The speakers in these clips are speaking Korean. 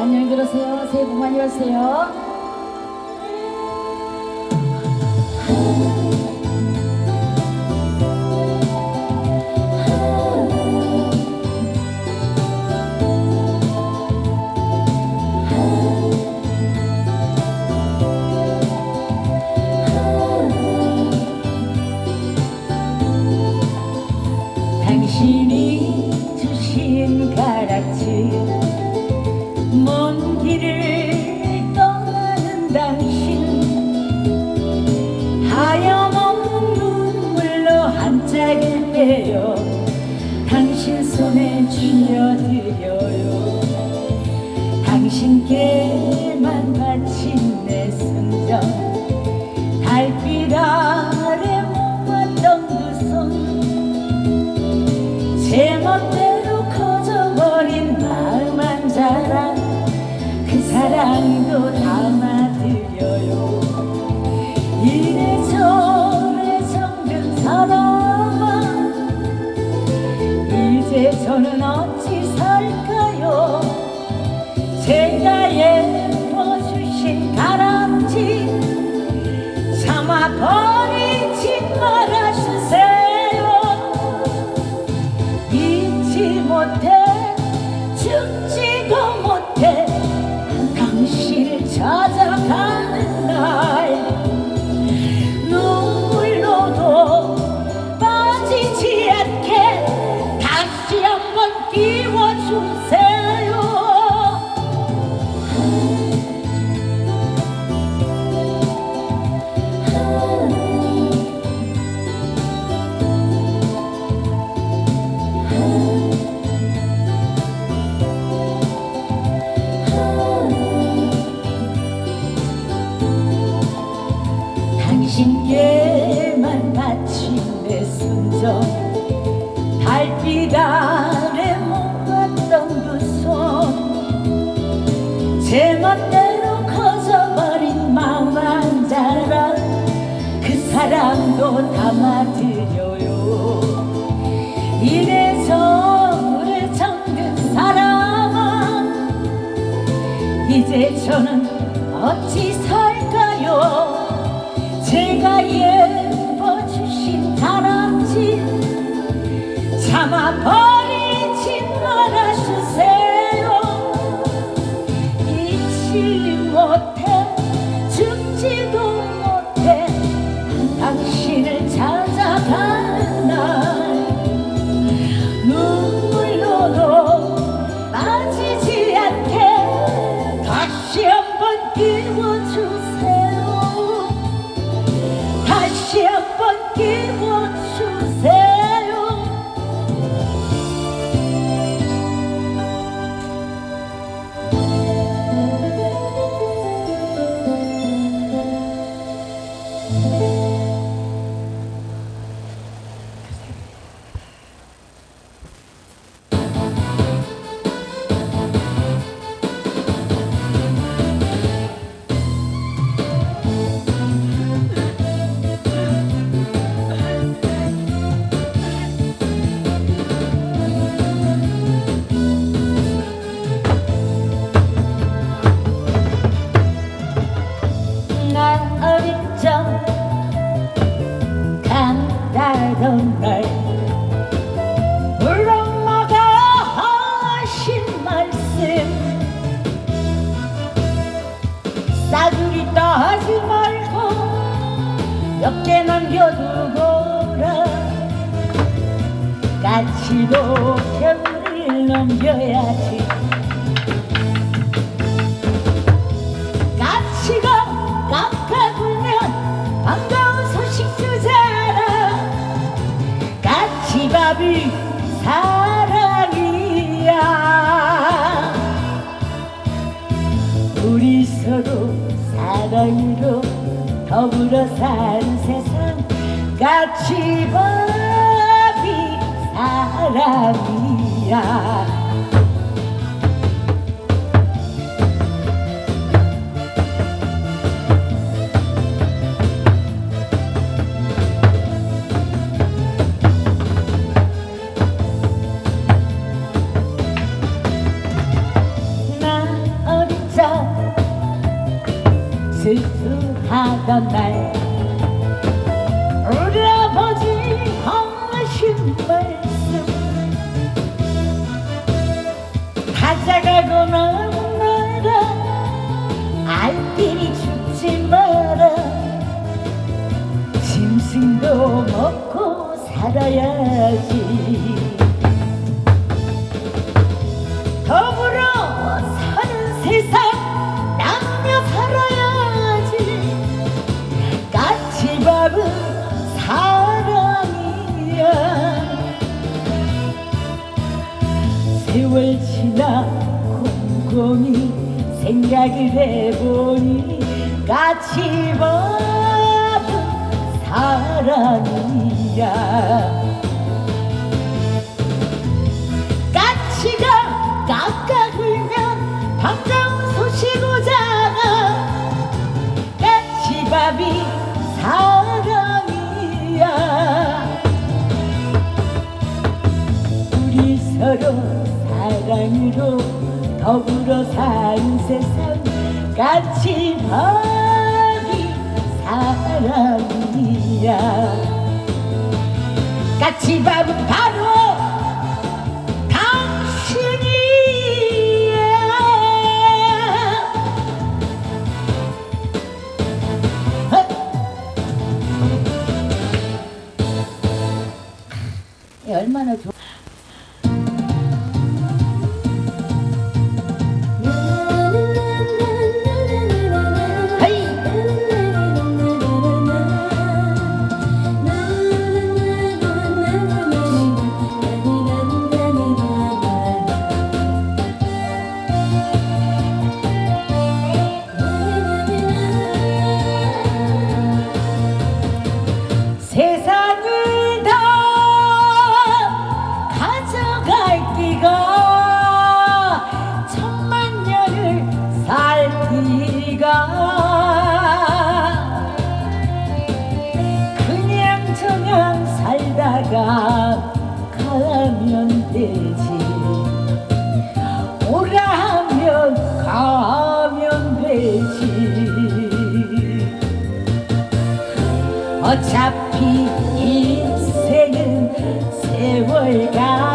안녕히 들으세요. 새해 복 많이 받으세요. 당신이 주신 가락지 빼어 당신 손에 쥐어드려요. 당신께만 바친 내 순정. 달빛 아래 모았던 그손. 제 멋대로 커져버린 마음 한 자랑 그 사랑도 담아드려요 잊 이래저래 정든 사람아 이제 저는 어찌 살까요? 제가 예뻐 주신 다람쥐 참아 버 까치밥이 사랑이야. 우리 서로 사랑으로 더불어 사는 세상 까치밥이 사랑이야 가던 날 우리 아버지 하신 말씀. 가져가고 나라 알길이 죽지 마라. 짐승도 먹고 살아야지. 나 곰곰이 생각을 해보니 같이 바은 사랑이야. 더불어 산 세상 같이 버린 사람이야. 같이 밥은 바로 살다가 가면 되지. 오라면 가면 되지. 어차피 인생은 세월가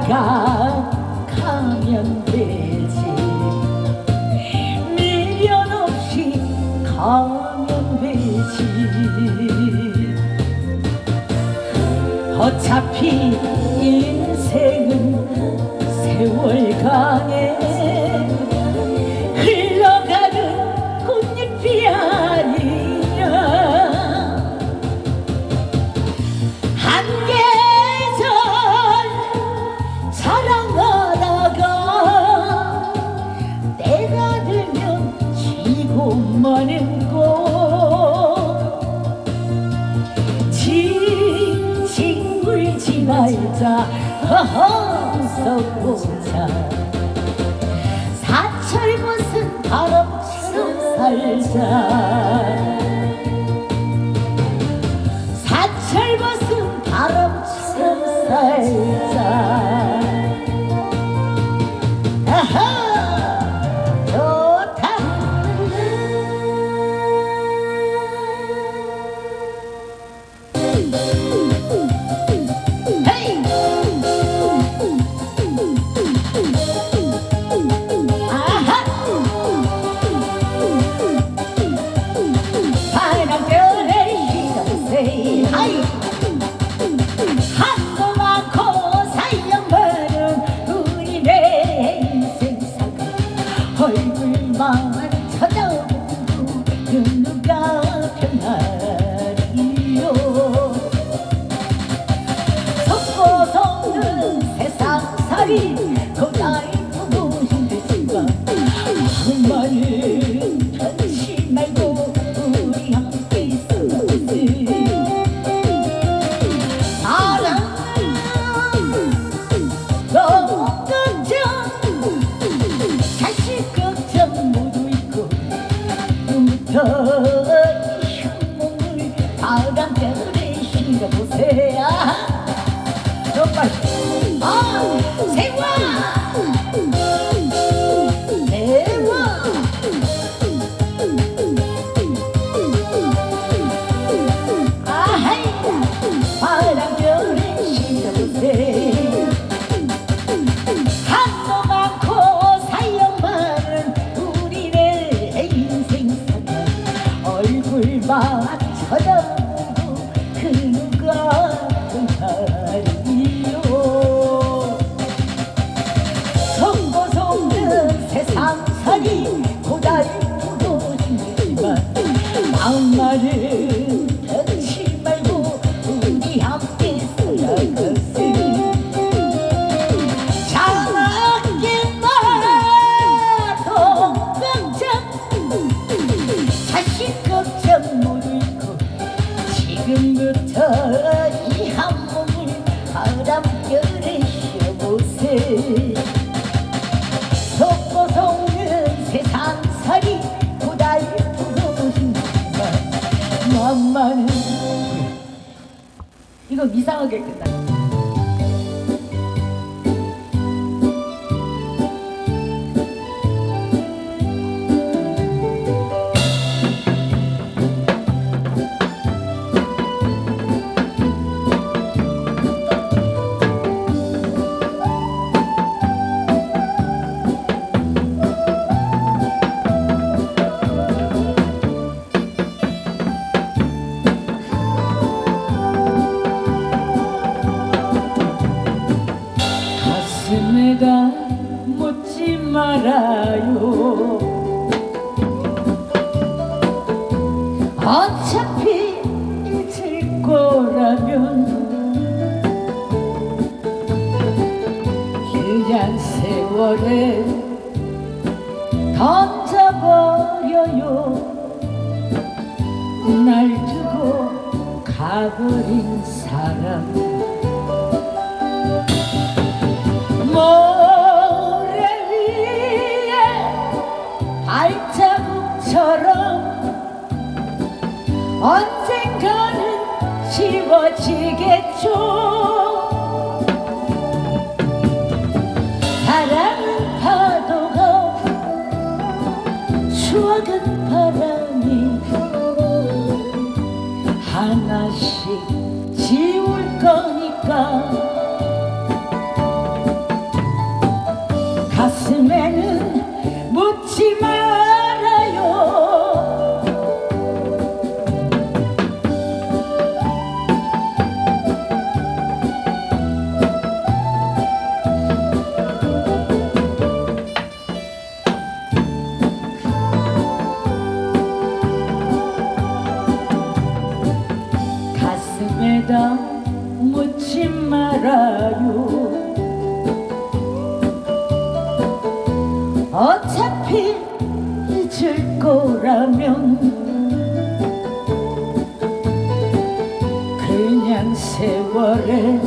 살아가면 되지. 미련 없이 가면 되지. 어차피 嗯 밤만은 이거 이상하게 끝나. 절에 던져버려요. 날 두고 가버린 사람. 모래 위에 발자국처럼 언젠가는 지워지겠죠. 같아 가슴에는 묻지 말아요. 가슴에다 말아요. 어차피 잊을 거라면 그냥 세월에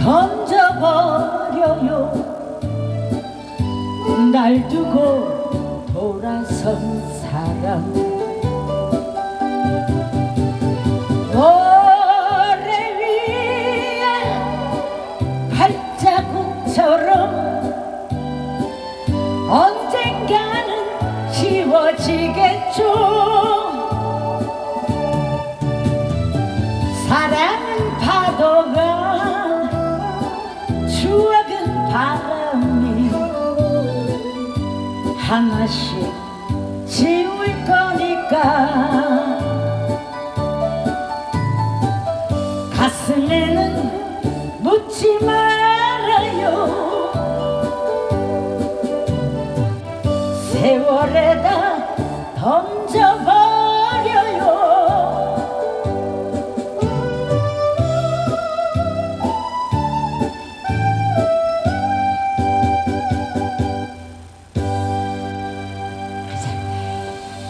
던져버려요. 날 두고 돌아선 사람. God.